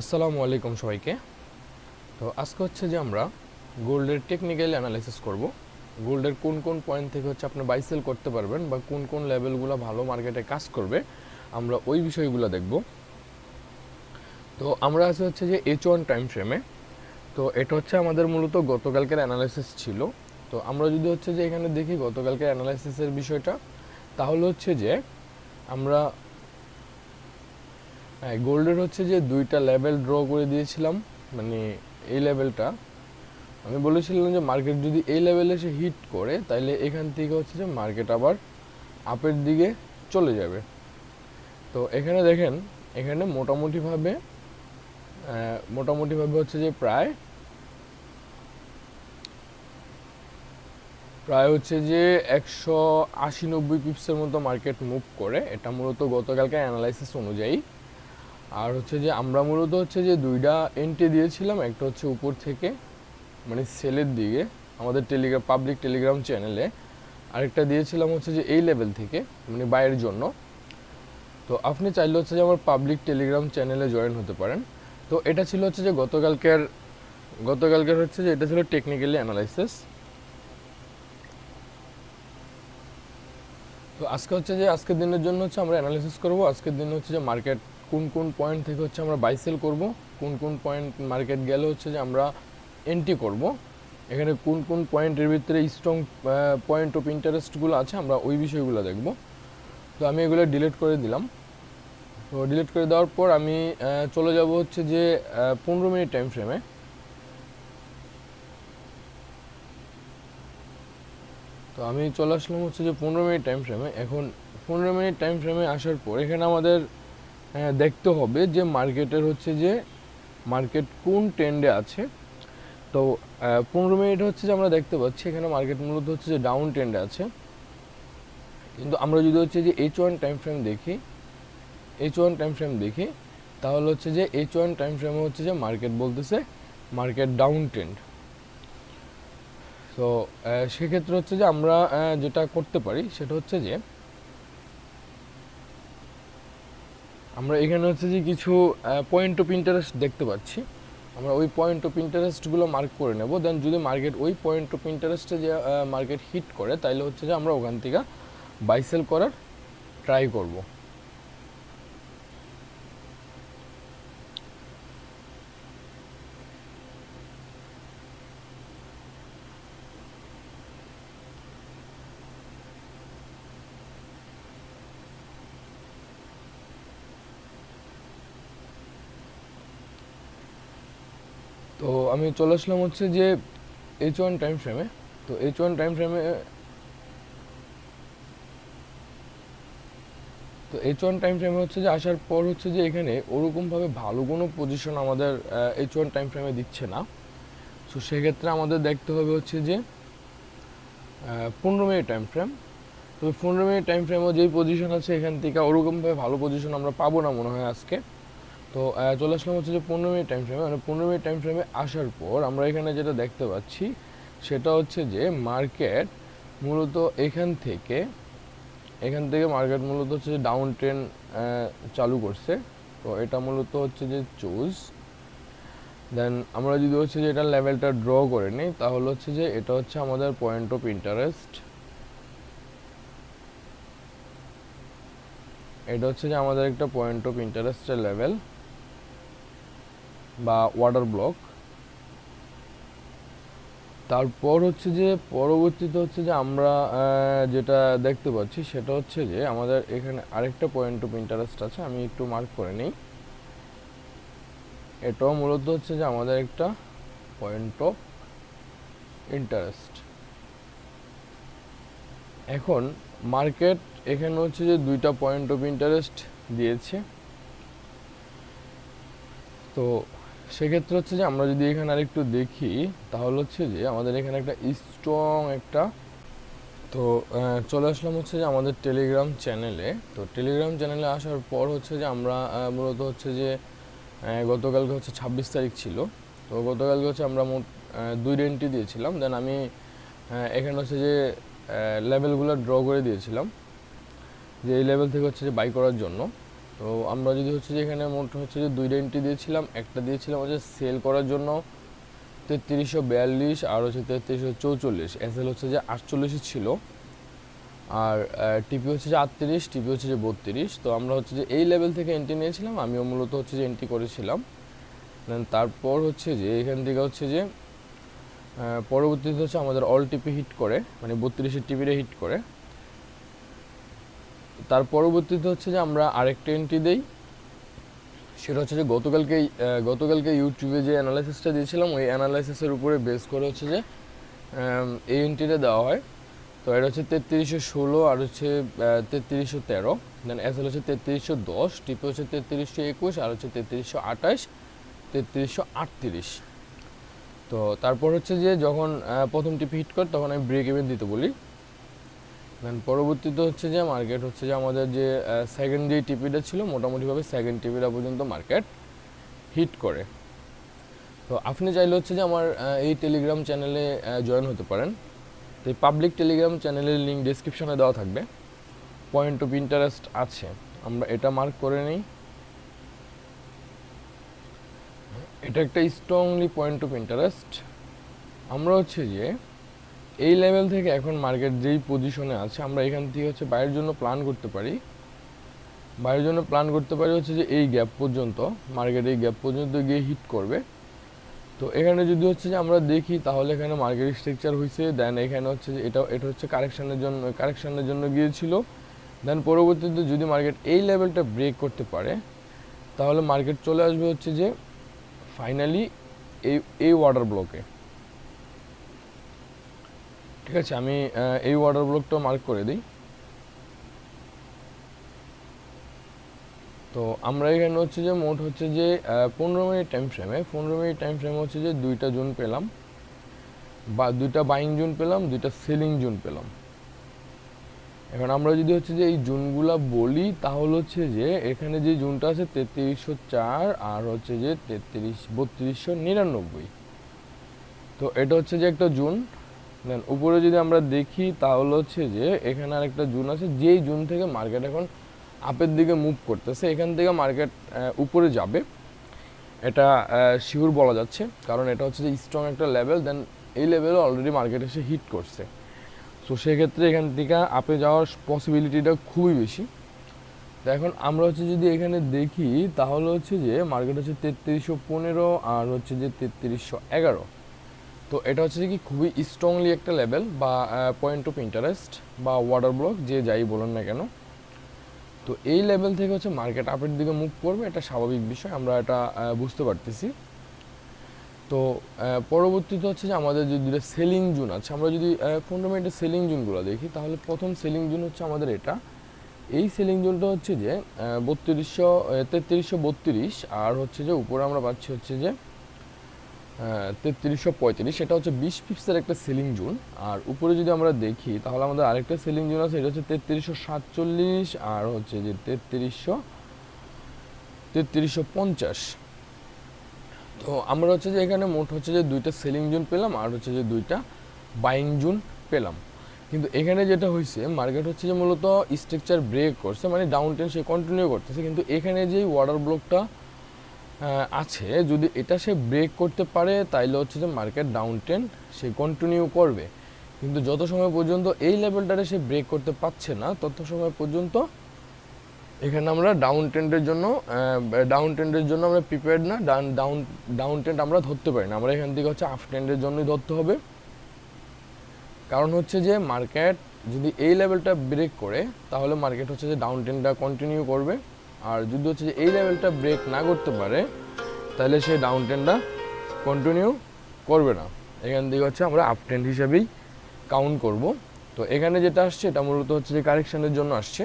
আসসালামু আলাইকুম সবাইকে। তো আজকে হচ্ছে যে আমরা গোল্ডের টেকনিক্যাল অ্যানালাইসিস করব। গোল্ডের কোন কোন পয়েন্ট থেকে হচ্ছে আপনি বাই সেল করতে পারবেন বা কোন কোন লেভেলগুলো ভালো মার্কেটে কাজ করবে, আমরা ওই বিষয়গুলো দেখব। তো আমরা আছি হচ্ছে যে এইচ ওয়ান টাইম ফ্রেমে তো এটা হচ্ছে আমাদের মূলত গতকালকের অ্যানালাইসিস ছিল। তো আমরা যদি হচ্ছে যে এখানে দেখি গতকালকের অ্যানালাইসিসের বিষয়টা, তাহলে হচ্ছে যে আমরা হ্যাঁ গোল্ডের হচ্ছে যে দুইটা লেভেল ড্র করে দিয়েছিলাম মানে এই লেভেলটা আমি বলেছিলাম যে মার্কেট যদি এই লেভেলে এসে হিট করে তাহলে এখান থেকে হচ্ছে যে মার্কেট আবার আপের দিকে চলে যাবে। তো এখানে দেখেন, এখানে মোটামুটিভাবে মোটামুটিভাবে হচ্ছে যে প্রায় প্রায় হচ্ছে যে একশো আশি নব্বই পিপসের মতো মার্কেট মুভ করে। এটা মূলত গতকালকে অ্যানালাইসিস অনুযায়ী। আর হচ্ছে যে আমরা মূলত হচ্ছে যে দুইটা এন্ট্রি দিয়েছিলাম, একটা হচ্ছে উপর থেকে মানে সেলের দিকে, আমাদের টেলিগ্রাম পাবলিক টেলিগ্রাম চ্যানেলে আরেকটা দিয়েছিলাম হচ্ছে যে এই লেভেল থেকে মানে বাইয়ের জন্য। তো আপনি চাইলে হচ্ছে যে আমার পাবলিক টেলিগ্রাম চ্যানেলে জয়েন হতে পারেন। তো এটা ছিল হচ্ছে যে গতকালকের গতকালকের হচ্ছে যে এটা ছিল টেকনিক্যালি অ্যানালাইসিস তো আজকে হচ্ছে যে আজকের দিনের জন্য হচ্ছে আমরা অ্যানালাইসিস করব। আজকের দিনে হচ্ছে যে মার্কেট কোন কোন পয়েন্ট থেকে হচ্ছে আমরা বাই সেল করব, কোন কোন পয়েন্ট মার্কেট গেলে হচ্ছে যে আমরা এন্ট্রি করব। এখানে কোন কোন পয়েন্টের ভিতরে স্ট্রং পয়েন্ট অফ ইন্টারেস্টগুলো আছে, আমরা ওই বিষয়গুলো দেখব। তো আমি এগুলো ডিলিট করে দিলাম। তো ডিলিট করে দেওয়ার পর আমি চলে যাব হচ্ছে যে পনেরো মিনিট টাইম ফ্রেমে তো আমি চলে আসলাম হচ্ছে যে পনেরো মিনিট টাইম ফ্রেমে এখন পনেরো মিনিট টাইম ফ্রেমে আসার পর এখানে আমাদের দেখতে হবে যে মার্কেটের হচ্ছে যে মার্কেট কোন ট্রেন্ডে আছে। তো পনেরো মিনিট হচ্ছে যে আমরা দেখতে পাচ্ছি এখানে মার্কেট মূলত হচ্ছে যে ডাউন ট্রেন্ডে আছে। কিন্তু আমরা যদি হচ্ছে যে এইচ ওয়ান টাইম ফ্রেম দেখি এইচ ওয়ান টাইম ফ্রেম দেখি, তাহলে হচ্ছে যে এইচ ওয়ান টাইম ফ্রেমে হচ্ছে যে মার্কেট বলতেছে মার্কেট ডাউন ট্রেন্ড। তো সেক্ষেত্রে হচ্ছে যে আমরা যেটা করতে পারি সেটা হচ্ছে যে আমরা এখানে হচ্ছে যে কিছু পয়েন্ট অফ ইন্টারেস্ট দেখতে পাচ্ছি। আমরা ওই পয়েন্ট অফ ইন্টারেস্টগুলো মার্ক করে নেব। দেন যদি মার্কেট ওই পয়েন্ট অফ ইন্টারেস্টে যে মার্কেট হিট করে, তাইলে হচ্ছে যে আমরা ওখান থেকে বাইসেল করার ট্রাই করব তো আমি চলে আসলাম হচ্ছে যে এইচ ওয়ান টাইম ফ্রেমে তো এইচ ওয়ান টাইম ফ্রেমে তো এইচ ওয়ান টাইম ফ্রেমে হচ্ছে যে আসার পর হচ্ছে যে এখানে ওরকমভাবে ভালো কোনো পজিশন আমাদের এইচ ওয়ান টাইম ফ্রেমে দিচ্ছে না। তো সেক্ষেত্রে আমাদের দেখতে হবে হচ্ছে যে পনেরো মিনিট টাইম ফ্রেম তো পনেরো মিনিট টাইম ফ্রেমও যেই পজিশন আছে এখান থেকে ওরকমভাবে ভালো পজিশন আমরা পাবো না মনে হয় আজকে। তো চলে আসলাম হচ্ছে যে পনেরো মিনিট টাইম ফ্রেমে মানে পনেরো মিনিট টাইম ফ্রেমে আসার পর আমরা এখানে যেটা দেখতে পাচ্ছি, সেটা হচ্ছে যে মার্কেট মূলত এখান থেকে এখান থেকে মার্কেট মূলত হচ্ছে যে ডাউন ট্রেন চালু করছে। তো এটা মূলত হচ্ছে যে চুজ দেন আমরা যদি হচ্ছে যে এটা লেভেলটা ড্র করে নিই, তাহলে হচ্ছে যে এটা হচ্ছে আমাদের পয়েন্ট অফ ইন্টারেস্ট এটা হচ্ছে যে আমাদের একটা পয়েন্ট অফ ইন্টারেস্টের লেভেল বা ওয়াটার ব্লক তারপর হচ্ছে যে, পরবর্তীতে হচ্ছে যে আমরা যেটা দেখতে পাচ্ছি সেটা হচ্ছে যে, আমাদের এখানে আরেকটা পয়েন্ট অফ ইন্টারেস্ট আছে, আমি একটু মার্ক করে নিই। এটাও মূলত হচ্ছে যে আমাদের একটা পয়েন্ট অফ ইন্টারেস্ট এখন মার্কেট এখানে হচ্ছে যে দুইটা পয়েন্ট অফ ইন্টারেস্ট দিয়েছে। তো সেক্ষেত্রে হচ্ছে যে আমরা যদি এখানে আরেকটু দেখি, তাহলে হচ্ছে যে আমাদের এখানে একটা স্ট্রং একটা তো চলে আসলাম হচ্ছে যে আমাদের টেলিগ্রাম চ্যানেলে তো টেলিগ্রাম চ্যানেলে আসার পর হচ্ছে যে আমরা মূলত হচ্ছে যে গতকালকে হচ্ছে ছাব্বিশ তারিখ ছিল। তো গতকালকে হচ্ছে আমরা মোট দুই রেন্টি দিয়েছিলাম। দেন আমি এখানে হচ্ছে যে লেভেলগুলো ড্র করে দিয়েছিলাম। যে এই লেভেল থেকে হচ্ছে যে বাই করার জন্য। তো আমরা যদি হচ্ছে যে এখানে মোট হচ্ছে যে দুইটা এন্ট্রি দিয়েছিলাম, একটা দিয়েছিলাম হচ্ছে সেল করার জন্য তেত্রিশশো বিয়াল্লিশ আর হচ্ছে তেত্রিশশো চৌচল্লিশ। এস এল হচ্ছে যে আটচল্লিশই ছিল। আর টিপি হচ্ছে যে আটত্রিশ টিপি হচ্ছে যে বত্রিশ। তো আমরা হচ্ছে যে এই লেভেল থেকে এন্ট্রি নিয়েছিলাম, আমিও মূলত হচ্ছে যে এন্ট্রি করেছিলাম। Then তারপর হচ্ছে যে এখান থেকে হচ্ছে যে পরবর্তীতে হচ্ছে আমাদের অল টিপি হিট করে মানে বত্রিশের টিপিটা হিট করে। তার পরবর্তীতে হচ্ছে যে আমরা আরেকটা এন্ট্রি দেই। সেটা হচ্ছে যে গতকালকে গতকালকে ইউটিউবে যে অ্যানালাইসিসটা দিয়েছিলাম, ওই অ্যানালাইসিসের উপরে বেস করে হচ্ছে যে এই এন্ট্রিটা দেওয়া হয়। তো এটা হচ্ছে তেত্রিশশো ষোলো আর হচ্ছে তেত্রিশশো তেরো। দেন এস এল হচ্ছে তেত্রিশশো দশ টিপি হচ্ছে তেত্রিশশো একুশ আর হচ্ছে তেত্রিশশো আঠাশ, তেত্রিশশো আটত্রিশ। তো তারপর হচ্ছে যে যখন প্রথম টিপি হিট করে, তখন আমি ব্রেক ইভেন দিতে বলি। দেন পরবর্তীতে হচ্ছে যে মার্কেট হচ্ছে যে আমাদের যে সেকেন্ড যে টিপিটা ছিল, মোটামুটিভাবে সেকেন্ড টিপিটা পর্যন্ত মার্কেট হিট করে। তো আপনি চাইলে হচ্ছে যে আমার এই টেলিগ্রাম চ্যানেলে জয়েন হতে পারেন। তো এই পাবলিক টেলিগ্রাম চ্যানেলের লিঙ্ক ডিসক্রিপশনে দেওয়া থাকবে। পয়েন্ট অফ ইন্টারেস্ট আছে। আমরা এটা মার্ক করে নিই। এটা একটা স্ট্রংলি পয়েন্ট অফ ইন্টারেস্ট আমরা হচ্ছে যে এই লেভেল থেকে এখন মার্কেট যেই পজিশনে আছে, আমরা এখান থেকে হচ্ছে বাইরের জন্য প্ল্যান করতে পারি। বাইরের জন্য প্ল্যান করতে পারি হচ্ছে যে এই গ্যাপ পর্যন্ত মার্কেট এই গ্যাপ পর্যন্ত গিয়ে হিট করবে। তো এখানে যদি হচ্ছে যে আমরা দেখি, তাহলে এখানে মার্কেট স্ট্রাকচার হয়েছে দেন এখানে হচ্ছে যে এটা এটা হচ্ছে কারেকশানের জন্য কারেকশানের জন্য গিয়েছিল। দেন পরবর্তীতে যদি মার্কেট এই লেভেলটা ব্রেক করতে পারে, তাহলে মার্কেট চলে আসবে হচ্ছে যে ফাইনালি এই এই ওয়াটার ব্লকে ঠিক আছে, আমি এই ওয়াটার ব্লকটা মার্ক করে দিই। তো আমরা এখানে হচ্ছে যে মোট হচ্ছে যে পনেরো মিনিট টাইম ফ্রেমে পনেরো মিনিট টাইম ফ্রেমে হচ্ছে যে দুইটা জুন পেলাম। বা দুইটা বাইং জুন পেলাম, দুইটা সেলিং জুন পেলাম। এখন আমরা যদি হচ্ছে যে এই জুনগুলা বলি, তাহলে হচ্ছে যে এখানে যে জুনটা আছে তেত্রিশশো চার আর হচ্ছে যে তেত্রিশ, বত্রিশশো নিরানব্বই। তো এটা হচ্ছে যে একটা জুন দেন উপরে যদি আমরা দেখি, তাহলে হচ্ছে যে এখানে আরেকটা জুন আছে, যেই জুন থেকে মার্কেট এখন আপের দিকে মুভ করতেছে, এখান থেকে মার্কেট উপরে যাবে। এটা শিওর বলা যাচ্ছে, কারণ এটা হচ্ছে যে স্ট্রং একটা লেভেল দেন এই লেভেলে অলরেডি মার্কেট এসে হিট করছে। সো সেক্ষেত্রে এখান থেকে আপে যাওয়ার পসিবিলিটিটা খুবই বেশি। তো এখন আমরা হচ্ছে যদি এখানে দেখি, তাহলে হচ্ছে যে মার্কেট হচ্ছে তেত্রিশশো পনেরো আর হচ্ছে যে তেত্রিশশো এগারো। তো এটা হচ্ছে কি খুবই স্ট্রংলি একটা লেভেল বা পয়েন্ট অফ ইন্টারেস্ট বা ওয়াটার ব্লক যে যাই বলুন না কেন। তো এই লেভেল থেকে হচ্ছে মার্কেট আপের দিকে মুভ করবে, এটা স্বাভাবিক বিষয়, আমরা এটা বুঝতে পারতেছি। তো পরবর্তীতে হচ্ছে যে আমাদের যে দুটো সেলিং জুন আছে, আমরা যদি পনেরো মিনিটের সেলিং জুনগুলো দেখি, তাহলে প্রথম সেলিং জুন হচ্ছে আমাদের এটা। এই সেলিং জুনটা হচ্ছে যে বত্রিশশো, তেত্রিশশো বত্রিশ, আর হচ্ছে যে উপরে আমরা পাচ্ছি হচ্ছে যে তেত্রিশশো পঁয়ত্রিশ, সেটা হচ্ছে বিশ পিপসের একটা সেলিং জোন। আর উপরে যদি আমরা দেখি, তাহলে আমাদের আরেকটা সেলিং জোন আছে, এটা হচ্ছে তেত্রিশশো সাতচল্লিশ, আর হচ্ছে যে তেত্রিশশো তেত্রিশশো পঞ্চাশ। তো আমরা হচ্ছে যে এখানে মোট হচ্ছে যে দুইটা সেলিং জোন পেলাম, আর হচ্ছে যে দুইটা বাইং জোন পেলাম। কিন্তু এখানে যেটা হয়েছে মার্কেট হচ্ছে যে মূলত স্ট্রাকচার ব্রেক করছে মানে ডাউন টেন সে কন্টিনিউ করতেছে, কিন্তু এখানে যেই ওয়াটার ব্লকটা আছে। যদি এটা সে ব্রেক করতে পারে, তাইলে হচ্ছে যে মার্কেট ডাউন ট্রেন সে কন্টিনিউ করবে। কিন্তু যত সময় পর্যন্ত এই লেভেলটারে সে ব্রেক করতে পারছে না, তত সময় পর্যন্ত এখানে আমরা ডাউন ট্রেন্ডের জন্য ডাউন ট্রেন্ডের জন্য আমরা প্রিপেয়ার্ড না। ডাউন ডাউন ডাউন ট্রেন্ড আমরা ধরতে পারি না। আমরা এখান থেকে হচ্ছে আপ ট্রেন্ডের জন্যই ধরতে হবে। কারণ হচ্ছে যে মার্কেট যদি এই লেভেলটা ব্রেক করে, তাহলে মার্কেট হচ্ছে যে ডাউন ট্রেন্ডটা কন্টিনিউ করবে। আর যদি হচ্ছে যে এই লেভেলটা ব্রেক না করতে পারে, তাহলে সে ডাউন ট্রেন্ডটা কন্টিনিউ করবে না। এখান থেকে হচ্ছে আমরা আপ ট্রেন্ড হিসাবেই কাউন্ট করব। তো এখানে যেটা আসছে, এটা মূলত হচ্ছে যে কারেকশানের জন্য আসছে।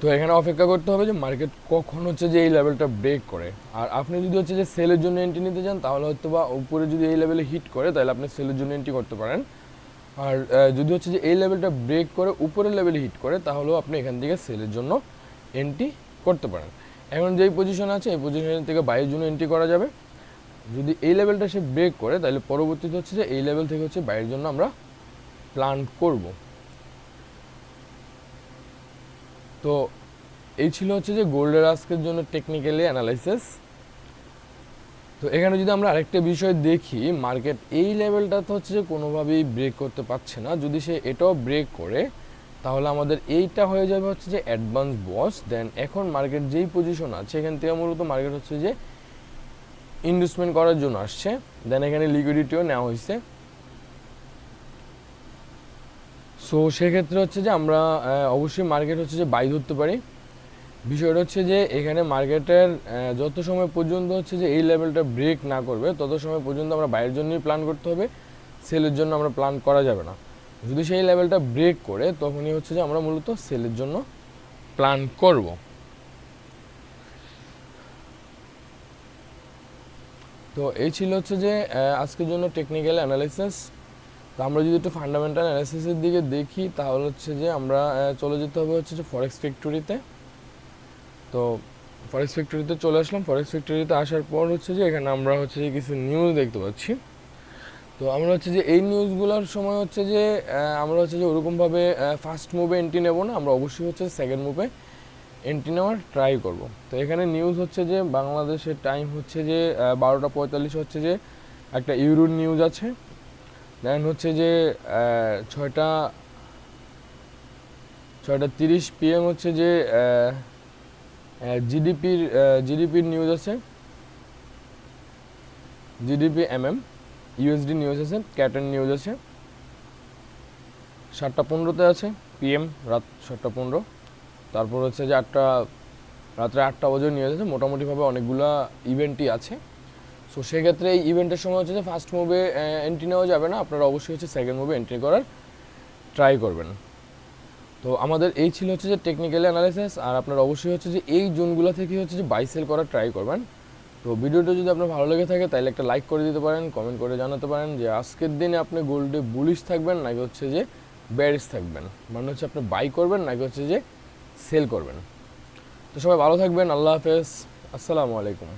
তো এখানে অপেক্ষা করতে হবে যে মার্কেট কখন হচ্ছে যে এই লেভেলটা ব্রেক করে। আর আপনি যদি হচ্ছে যে সেলের জন্য এন্ট্রি নিতে চান, তাহলে হয়তো বা উপরে যদি এই লেভেলে হিট করে, তাহলে আপনি সেলের জন্য এন্ট্রি করতে পারেন। আর যদি হচ্ছে যে এই লেভেলটা ব্রেক করে উপরের লেভেলে হিট করে, তাহলেও আপনি এখান থেকে সেলের জন্য এন্ট্রি করতে পারেন। এখন যেই পজিশন আছে, এই পজিশন থেকে বাইরের জন্য এন্ট্রি করা যাবে। যদি এই লেভেলটা সে ব্রেক করে, তাহলে পরবর্তীতে হচ্ছে যে এই লেভেল থেকে হচ্ছে বাইরের জন্য আমরা প্ল্যান করব। তো এই ছিল হচ্ছে যে গোল্ডের আজকের জন্য টেকনিক্যালি অ্যানালাইসিস তো এখানে যদি আমরা আরেকটা বিষয় দেখি মার্কেট এই লেভেলটা তো হচ্ছে যে কোনোভাবেই ব্রেক করতে পারছে না। যদি সে এটাও ব্রেক করে তাহলে আমাদের এইটা হয়ে যাবে হচ্ছে যে অ্যাডভান্স বস দেন এখন মার্কেট যেই পজিশন আছে, এখান থেকে মূলত মার্কেট হচ্ছে যে ইনভেস্টমেন্ট করার জন্য আসছে দেন এখানে লিকুইডিটিও নেওয়া হয়েছে। সো সেক্ষেত্রে হচ্ছে যে আমরা অবশ্যই মার্কেট হচ্ছে যে বাই ধরতে পারি। বিষয়টা হচ্ছে যে এখানে মার্কেটের যত সময় পর্যন্ত হচ্ছে যে এই লেভেলটা ব্রেক না করবে, তত সময় পর্যন্ত আমরা বাইরের জন্যই প্ল্যান করতে হবে। সেলের জন্য আমরা প্ল্যান করা যাবে না। যদি সেই লেভেলটা ব্রেক করে, তখনই হচ্ছে যে আমরা মূলত সেলের জন্য প্ল্যান করব। তো এই ছিল হচ্ছে যে আজকের জন্য টেকনিক্যাল অ্যানালিসিস তো আমরা যদি একটু ফান্ডামেন্টাল অ্যানালাইসিসের দিকে দেখি, তাহলে হচ্ছে যে আমরা চলে যেতে হবে হচ্ছে যে ফরেক্স ফ্যাক্টরিতে তো ফরেক্স ফ্যাক্টরিতে চলে আসলাম। ফরেক্স ফ্যাক্টরিতে আসার পর হচ্ছে যে এখানে আমরা হচ্ছে যে কিছু নিউজ দেখতে পাচ্ছি। তো আমরা হচ্ছে যে এই নিউজগুলোর সময় হচ্ছে যে আমরা হচ্ছে যে ওরকমভাবে ফার্স্ট মুভে এন্ট্রি নেব না, আমরা অবশ্যই হচ্ছে সেকেন্ড মুভে এন্ট্রি নেওয়ার ট্রাই করব। তো এখানে নিউজ হচ্ছে যে, বাংলাদেশের টাইম হচ্ছে যে বারোটা পঁয়তাল্লিশ হচ্ছে যে একটা ইউরোর নিউজ আছে। দেন হচ্ছে যে ছয়টা ছয়টা তিরিশ পিএম হচ্ছে যে জিডিপির জিডিপির নিউজ আছে। জিডিপি এমএম ইউএসডি নিউজ আছে ক্যাটেন নিউজ আছে। সাতটা পনেরোতে আছে পিএম রাত সাতটা পনেরো। তারপর হচ্ছে যে আটটা, রাত্রে আটটা বাজে নিউজ আছে। মোটামুটিভাবে অনেকগুলা ইভেন্টই আছে। সো সেক্ষেত্রে এই ইভেন্টের সময় হচ্ছে যে ফার্স্ট মুভে এন্ট্রি নেওয়া যাবে না। আপনারা অবশ্যই হচ্ছে সেকেন্ড মুভে এন্ট্রি করার ট্রাই করবেন। তো আমাদের এই ছিল হচ্ছে যে টেকনিক্যাল অ্যানালাইসিস আর আপনারা অবশ্যই হচ্ছে যে এই জোনগুলো থেকে হচ্ছে যে বাই সেল করার ট্রাই করবেন। তো ভিডিওটা যদি আপনার ভালো লেগে থাকে তাহলে একটা লাইক করে দিতে পারেন কমেন্ট করে জানাতে পারেন যে আজকের দিনে আপনি গোল্ডে বুলিশ থাকবেন নাকি হচ্ছে যে ব্যারিস থাকবেন? মানে হচ্ছে আপনি বাই করবেন নাকি হচ্ছে যে সেল করবেন? তো সবাই ভালো থাকবেন, আল্লাহ হাফেজ, আসসালামু আলাইকুম।